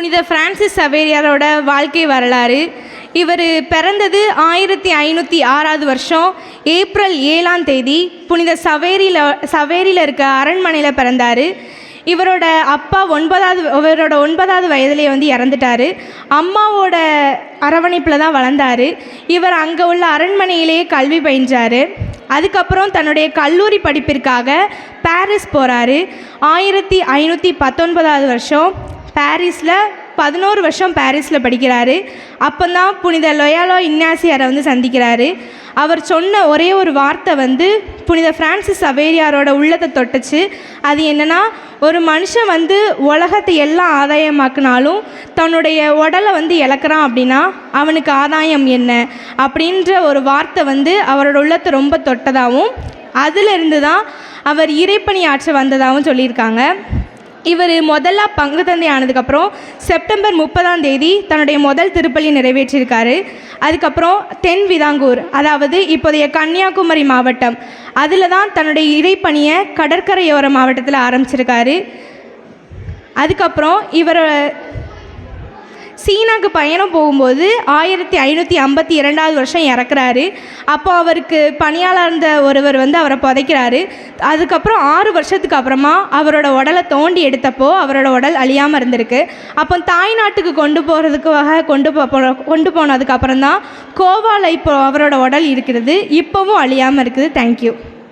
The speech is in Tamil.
புனித பிரான்சிஸ் சவேரியாரோட வாழ்க்கை வரலாறு. இவர் பிறந்தது ஆயிரத்தி ஐநூற்றி ஆறாவது வருஷம் ஏப்ரல் ஏழாம் தேதி. புனித சவேரியில் சவேரியில் இருக்க அரண்மனையில் பிறந்தார். இவரோட அப்பா ஒன்பதாவது இவரோட ஒன்பதாவது வயதிலே வந்து இறந்துட்டார். அம்மாவோட அரவணைப்பில் தான் வளர்ந்தார். இவர் அங்கே உள்ள அரண்மனையிலேயே கல்வி பயின்றார். அதுக்கப்புறம் தன்னுடைய கல்லூரி படிப்பிற்காக பாரிஸ் போகிறாரு ஆயிரத்தி ஐநூற்றி பத்தொன்பதாவது வருஷம் பாரிஸில் பதினோரு வருஷம் பாரிஸில் படிக்கிறாரு. அப்போதான் புனித லொயாலோ இன்னாசியாரை வந்து சந்திக்கிறாரு. அவர் சொன்ன ஒரே ஒரு வார்த்தை வந்து புனித ஃப்ரான்சிஸ் அவேரியாரோட உள்ளத்தை தொட்டுச்சு. அது என்னென்னா ஒரு மனுஷன் வந்து உலகத்தை எல்லாம் ஆதாயமாக்குனாலும் தன்னுடைய உடலை வந்து இழக்கிறான் அப்படின்னா அவனுக்கு ஆதாயம் என்ன? அப்படின்ற ஒரு வார்த்தை வந்து அவரோட உள்ளத்தை ரொம்ப தொட்டதாகவும் அதிலிருந்து தான் அவர் இறைப்பணி ஆற்ற வந்ததாகவும் சொல்லியிருக்காங்க. இவர் முதல்ல பங்கு தந்தை ஆனதுக்கப்புறம் செப்டம்பர் முப்பதாம் தேதி தன்னுடைய முதல் திருப்பலி நிறைவேற்றியிருக்காரு. அதுக்கப்புறம் தென் விதாங்கூர் அதாவது இப்போதைய கன்னியாகுமரி மாவட்டம். அதில் தான் தன்னுடைய இறைப்பணியை கடற்கரையோர மாவட்டத்தில் ஆரம்பிச்சிருக்காரு. அதுக்கப்புறம் இவர் சீனாக்கு பயணம் போகும்போது ஆயிரத்தி ஐநூற்றி ஐம்பத்தி இரண்டாவது வருஷம் இறக்குறாரு. அப்போ அவருக்கு பணியாளர் இருந்த ஒருவர் வந்து அவரை புதைக்கிறாரு. அதுக்கப்புறம் ஆறு வருஷத்துக்கு அப்புறமா அவரோட உடலை தோண்டி எடுத்தப்போ அவரோட உடல் அழியாமல் இருந்திருக்கு. அப்போ தாய் நாட்டுக்கு கொண்டு போகிறதுக்காக கொண்டு போ போ- கொண்டு போனதுக்கப்புறம் தான் கோவாவில் இப்போ அவரோட உடல் இருக்கிறது. இப்போவும் அழியாமல் இருக்குது. தேங்க்யூ